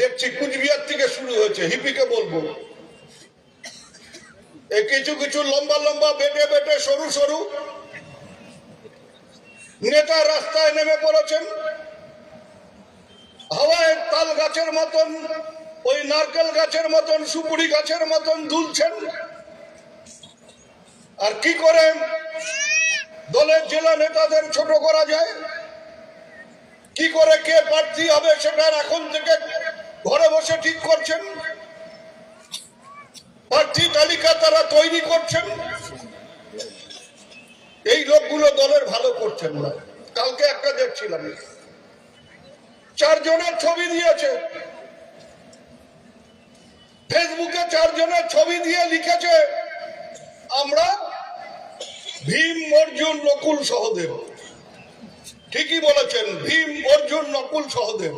দেখছি কুচবিহার থেকে শুরু হয়েছে হিপিকে বলব। কিছু কিছু লম্বা লম্বা বেটে বেটে সরু সরু নেতা রাস্তায় নেমে পড়েছেন। হাওয়ায় তাল গাছের মতন, ওই নারকেল গাছের মতন, সুপুরি গাছের মতন দুলছেন। আর কি করে দলের জেলা নেতাদের ছোট করা যায়? কি করে কে প্রার্থী হবে সেটার এখন থেকে ঘরে বসে ঠিক করছেন? প্রার্থী তালিকা তারা তৈরি করছেন? এই লোকগুলো দলের ভালো করছেন না। কালকে একটা দেখছিলাম। চারজনের ছবি দিয়েছে। ফেসবুকে চারজনের ছবি দিয়ে লিখেছে, আমরা ভীম, অর্জুন, নকুল, সহদেব। ঠিকই বলেছেন, ভীম, অর্জুন, নকুল, সহদেব।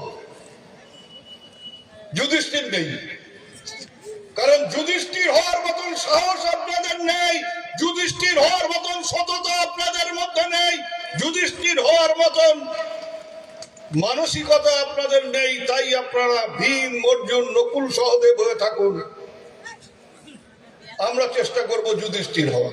যুধিষ্ঠির নেই। কারণ যুধিষ্ঠির হওয়ার মতন সাহস আপনাদের নেই। যুধিষ্ঠির হওয়ার মতন সততা আপনাদের মধ্যে নেই। যুধিষ্ঠির হওয়ার মতন মানসিকতা আপনাদের নেই, তাই আপনারা ভীম, অর্জুন, নকুল সহদেব হয়ে থাকুন। আমরা চেষ্টা করব যুধিষ্ঠির হওয়া